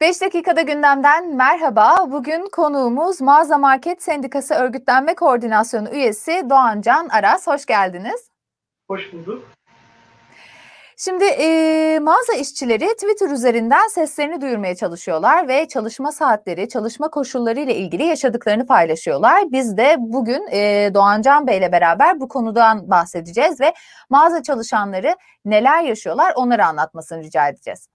5 dakikada gündemden merhaba. Bugün konuğumuz Mağaza Market Sendikası Örgütlenme Koordinasyonu üyesi Doğan Can Aras. Hoş geldiniz. Hoş bulduk. Şimdi e, mağaza işçileri Twitter üzerinden seslerini duyurmaya çalışıyorlar ve çalışma saatleri, çalışma koşulları ile ilgili yaşadıklarını paylaşıyorlar. Biz de bugün e, Doğan Can Bey ile beraber bu konudan bahsedeceğiz ve mağaza çalışanları neler yaşıyorlar onları anlatmasını rica edeceğiz.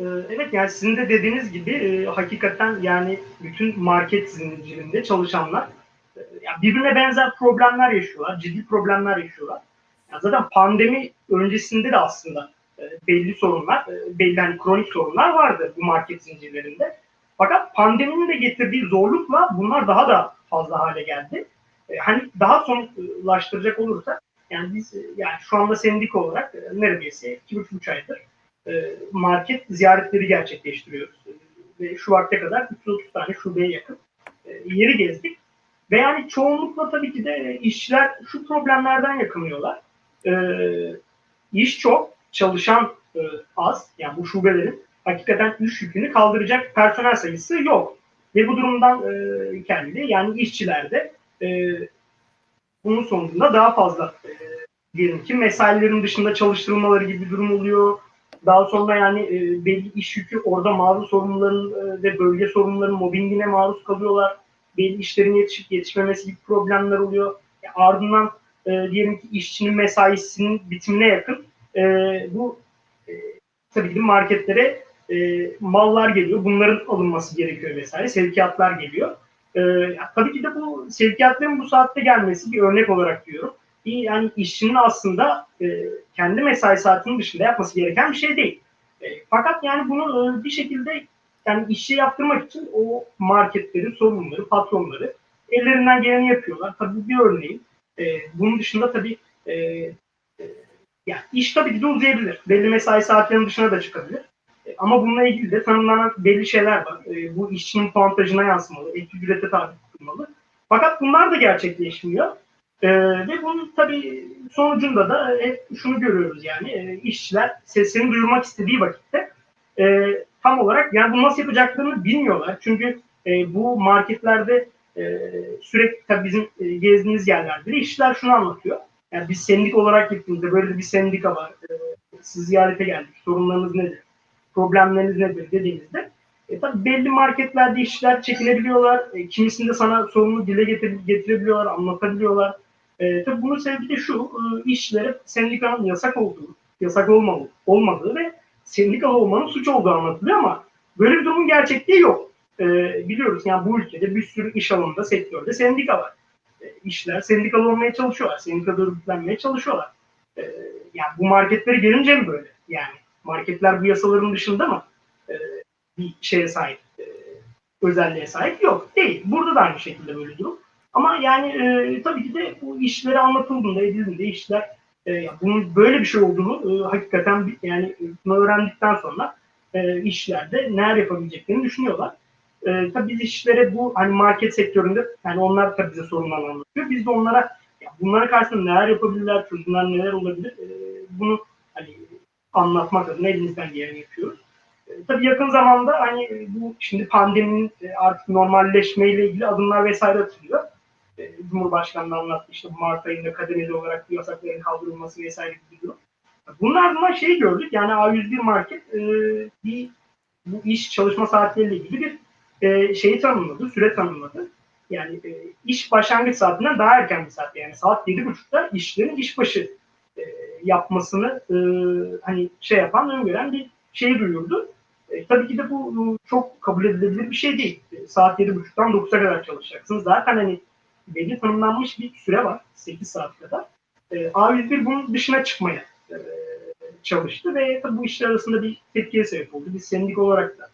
Ee, Evet yani sizin de dediğiniz gibi e, hakikaten yani bütün market zincirinde çalışanlar e, birbirine benzer problemler yaşıyorlar, ciddi problemler yaşıyorlar. Yani zaten pandemi öncesinde de aslında e, belli sorunlar, belli hani kronik sorunlar vardı bu market zincirlerinde. Fakat pandeminin de getirdiği zorlukla bunlar daha da fazla hale geldi. Hani daha sonlaştıracak olursak yani biz yani şu anda sendik olarak e, neredeyse iki buçuk üç aydır e, market ziyaretleri gerçekleştiriyoruz. E, Ve şu vakte kadar 330 tane şubeye yakın e, yeri gezdik. Ve yani çoğunlukla tabii ki de işçiler şu problemlerden yakınıyorlar. E, iş çok, çalışan az. Yani bu şubelerin hakikaten iş yükünü kaldıracak personel sayısı yok. Ve bu durumdan e, kendi yani işçiler de bunun sonucunda daha fazla diyelim ki mesailerin dışında çalıştırılmaları gibi bir durum oluyor. Daha sonra yani e, belli iş yükü orada mağaza sorunların e, ve bölge sorunlarının mobbingine maruz kalıyorlar. Belli işlerin yetişip yetişmemesi gibi problemler oluyor. E, ardından e, diyelim ki işçinin mesaisinin bitimine yakın e, bu e, tabii ki marketlere e, mallar geliyor. Bunların alınması gerekiyor vesaire. Sevkiyatlar geliyor. E, tabii ki de bu sevkiyatların bu saatte gelmesi bir örnek olarak diyorum. Yani işçinin aslında e, kendi mesai saatinin dışında yapması gereken bir şey değil. E, fakat yani bunu e, bir şekilde yani işçi yaptırmak için o marketleri, sorumluları, patronları ellerinden geleni yapıyorlar. Tabii bir örneğin. E, bunun dışında tabii e, e, iş tabii ki de uzayabilir. Belli mesai saatlerinin dışına da çıkabilir. E, ama bununla ilgili de tanımlanan belli şeyler var. E, bu işçinin puantajına yansımalı, ek ücrete tabi tutulmalı. Fakat bunlar da gerçekleşmiyor. Ee, ve bunun tabii sonucunda da hep şunu görüyoruz yani e, işçiler sesini duyurmak istediği vakitte e, tam olarak yani bunu nasıl yapacaklarını bilmiyorlar. Çünkü e, bu marketlerde e, sürekli tabii bizim e, gezdiğimiz yerlerde de işçiler şunu anlatıyor. Yani biz sendik olarak gittiğimizde böyle bir sendika var. E, siz ziyarete geldik. Sorunlarınız nedir? Problemleriniz nedir dediğimizde e, tabii belli marketlerde işçiler çekilebiliyorlar. E, kimisinde sana sorunu dile getir, getirebiliyorlar, anlatabiliyorlar. E, tabii bunun sebebi de şu, e, işçilere sendikanın yasak olduğu, yasak olmalı, olmadığı ve sendikalı olmanın suç olduğu anlatılıyor ama böyle bir durumun gerçekliği yok. E, biliyoruz yani bu ülkede bir sürü iş alanında, sektörde sendika var. E, işçiler sendikalı olmaya çalışıyorlar, sendikada örgütlenmeye çalışıyorlar. E, yani bu marketlere gelince mi böyle? Yani marketler bu yasaların dışında mı? E, bir şeye sahip, e, özelliğe sahip yok. Değil. Burada da aynı şekilde böyle durum. Ama yani e, tabii ki de bu işlere anlatıldığında, edildiğinde işler e, bunun böyle bir şey olduğunu e, hakikaten yani e, bunu öğrendikten sonra e, işlerde neler yapabileceklerini düşünüyorlar. E, tabii biz işlere bu hani market sektöründe yani onlar tabii bize sorunlarını anlatıyor. Biz de onlara ya bunlara karşısında neler yapabilirler, çözümler neler olabilir e, bunu hani anlatmak adına elimizden geleni yapıyoruz. E, tabii yakın zamanda hani bu şimdi pandeminin e, artık normalleşmeyle ilgili adımlar vesaire atılıyor. E, Cumhurbaşkanlığı anlattı işte bu Mart ayında kademeli olarak bu yasakların kaldırılması vesaire gibi durum. Bunun ardından şeyi gördük yani A101 Market e, bir bu iş çalışma saatleriyle ilgili bir e, şeyi tanımladı, süre tanımladı. Yani e, iş başlangıç saatinden daha erken bir saat yani saat 7.30'da işlerin işbaşı e, yapmasını e, hani şey yapan öngören bir şeyi duyurdu. E, tabii ki de bu çok kabul edilebilir bir şey değil. E, saat 7.30'dan 9'a kadar çalışacaksınız. Zaten hani belli tanımlanmış bir süre var. 8 saat kadar. E, A101 bunun dışına çıkmaya e, çalıştı ve tabii bu işler arasında bir tepkiye sebep oldu. Biz sendik olarak da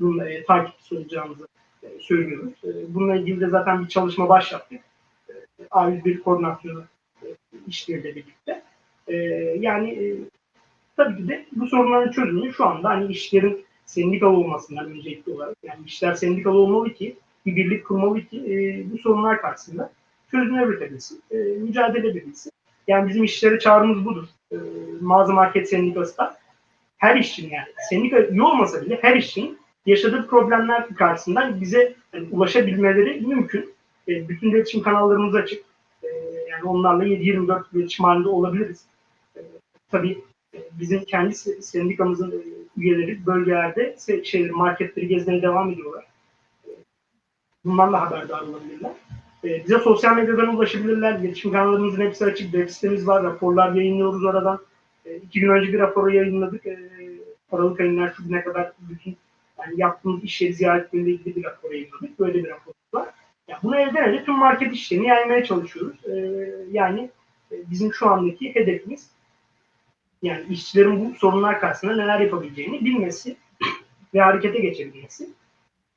bunun e, takipçisi olacağımızı e, söylüyoruz. E, bununla ilgili de zaten bir çalışma başlattık. E, A101 koordinasyonu e, işleriyle birlikte. E, yani e, tabii ki de bu sorunların çözümü şu anda hani işlerin sendikalı olmasından öncelikli olarak yani işler sendikalı olmalı ki bir birlik kurmalı ki e, bu sorunlar karşısında çözümler üretebilsin, e, mücadele edebilsin. Yani bizim işlere çağrımız budur. E, mağaza market sendikası da her işçinin yani sendika iyi olmasa bile her işçinin yaşadığı problemler karşısında bize yani, ulaşabilmeleri mümkün. E, bütün iletişim kanallarımız açık. E, yani onlarla 7-24 iletişim halinde olabiliriz. E, tabii e, bizim kendi se- sendikamızın e, üyeleri bölgelerde şeyleri, marketleri gezmeye devam ediyorlar. Bundan da haberdar olabilirler. E, bize sosyal medyadan ulaşabilirler. İletişim kanallarımızın hepsi açık. Web sitemiz var. Raporlar yayınlıyoruz oradan. E, iki gün önce bir raporu yayınladık. E, Aralık ayından şu güne kadar bütün yani yaptığımız iş yeri ziyaretleriyle ilgili bir rapor yayınladık. Böyle bir raporumuz var. Yani bunu elden ele tüm market işlerini yaymaya çalışıyoruz. E, yani bizim şu andaki hedefimiz yani işçilerin bu sorunlar karşısında neler yapabileceğini bilmesi ve harekete geçebilmesi.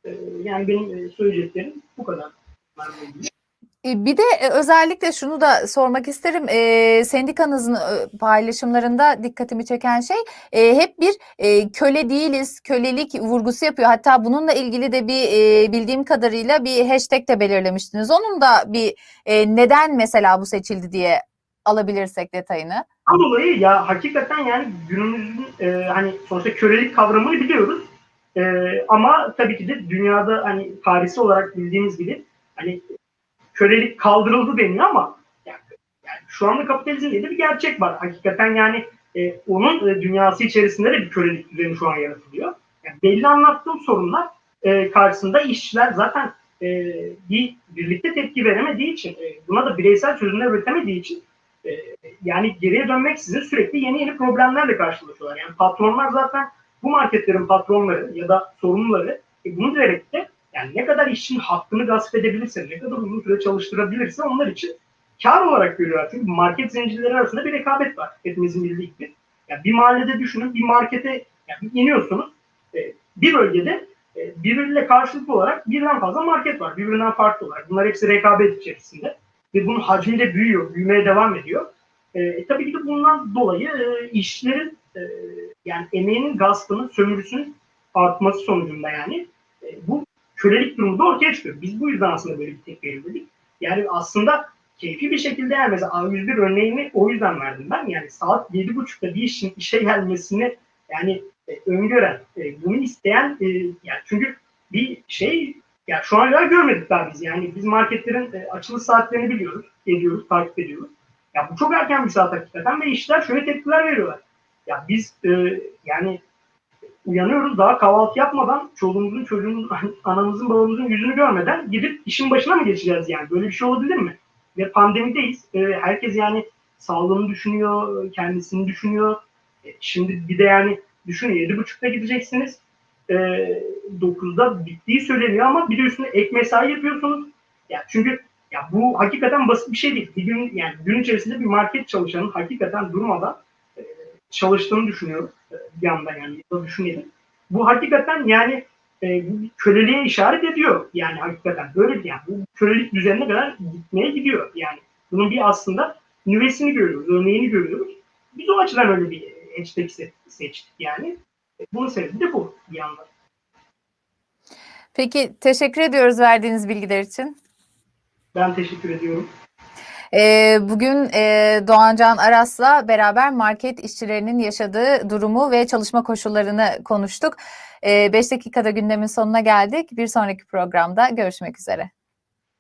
E, yani benim e, söyleyeceklerim bu kadar. E, Bir de e, özellikle şunu da sormak isterim. E, sendikanızın paylaşımlarında dikkatimi çeken şey e, hep bir e, köle değiliz, kölelik vurgusu yapıyor. Hatta bununla ilgili de bir e, bildiğim kadarıyla bir hashtag de belirlemiştiniz. Onun da bir e, neden mesela bu seçildi diye alabilirsek detayını. Tam dolayı ya hakikaten yani günümüzün e, hani sonuçta kölelik kavramını biliyoruz. E, ama tabii ki de dünyada hani tarihsel olarak bildiğimiz gibi hani kölelik kaldırıldı deniyor ama yani, yani şu anda kapitalizm diye bir gerçek var. Hakikaten yani e, onun e, dünyası içerisinde de bir kölelik düzeni şu an yaratılıyor. Yani belli anlattığım sorunlar e, karşısında işçiler zaten e, bir birlikte tepki veremediği için, e, buna da bireysel çözümler üretemediği için e, yani geriye dönmeksizin sürekli yeni yeni problemlerle karşılaşıyorlar. Yani patronlar zaten bu marketlerin patronları ya da sorumluları e, bunu bilerek de yani ne kadar işçinin hakkını gasp edebilirse, ne kadar uzun süre çalıştırabilirse onlar için kar olarak görüyorlar. Çünkü market zincirleri arasında bir rekabet var. Hepimizin bildiği gibi. Yani bir mahallede düşünün, bir markete yani iniyorsunuz. e, bir bölgede e, birbiriyle karşılıklı olarak birden fazla market var. Birbirinden farklı olarak. Bunlar hepsi rekabet içerisinde. Ve bunun hacmi de büyüyor, büyümeye devam ediyor. E, tabii ki de bundan dolayı e, işlerin e, yani emeğinin gaspının, sömürüsünün artması sonucunda yani e, bu kölelik durumu da ortaya çıkıyor. Biz bu yüzden aslında böyle bir tek belirledik. Yani aslında keyfi bir şekilde yani mesela A101 örneğini o yüzden verdim ben. Yani saat 7.30'da bir işin işe gelmesini yani e, öngören, e, bunu isteyen e, yani çünkü bir şey ya şu an kadar görmedik daha biz. Yani biz marketlerin e, açılış saatlerini biliyoruz, ediyoruz, takip ediyoruz. Ya bu çok erken bir saat hakikaten ve işler şöyle tepkiler veriyorlar. Ya biz e, yani uyanıyoruz daha kahvaltı yapmadan çoluğumuzun, çocuğumuzun, anamızın, babamızın yüzünü görmeden gidip işin başına mı geçeceğiz yani? Böyle bir şey olabilir mi? Ve pandemideyiz. E, herkes yani sağlığını düşünüyor, kendisini düşünüyor. E, şimdi bir de yani düşünün 7.30'da gideceksiniz. E, 9'da bittiği söyleniyor ama bir de üstüne ek mesai yapıyorsunuz. Ya çünkü ya bu hakikaten basit bir şey değil. Bir gün yani gün içerisinde bir market çalışanın hakikaten durmadan çalıştığını düşünüyorum. E, bir yandan yani ya da düşünelim. Bu hakikaten yani e, köleliğe işaret ediyor. Yani hakikaten böyle bir yani bu kölelik düzenine kadar gitmeye gidiyor. Yani bunun bir aslında nüvesini görüyoruz, örneğini görüyoruz. Biz o açıdan öyle bir hashtag se- seçtik yani. E, Bunun sebebi de bu bir yandan. Peki teşekkür ediyoruz verdiğiniz bilgiler için. Ben teşekkür ediyorum. Ee, bugün e, Doğancan Aras'la beraber market işçilerinin yaşadığı durumu ve çalışma koşullarını konuştuk. 5 dakikada gündemin sonuna geldik. Bir sonraki programda görüşmek üzere.